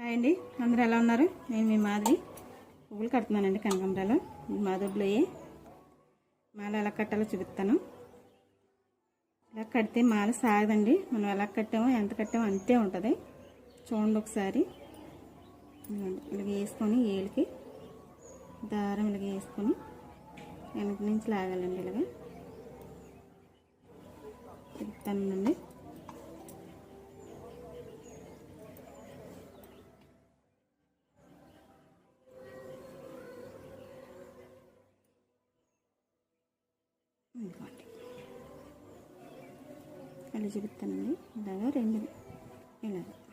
Hi అండి. అందరూ ఎలా ఉన్నారు? నేను మీ మాధవి. పువ్వులు కడుతున్నానండి కనకంబరాలు. ఈ మాధవులయ్యి మాల ఎలా కట్టాలో చూపిస్తాను. ఇలా కడితే మాల సాగదండి. మనం ఎలా కట్టామో ఎంత కట్టామో అంతే ఉంటుంది. చూడండి ఒకసారి. ఇలాగ వేసుకొని ఏలికి దారం ఇలాగ వేసుకొని వెనక నుంచి లాగాలండి ఇలాగ. చెప్తానండి ఇదిగోండి. అలా చూపిస్తానండి? ఇలాగా రెండు ఇలాగ.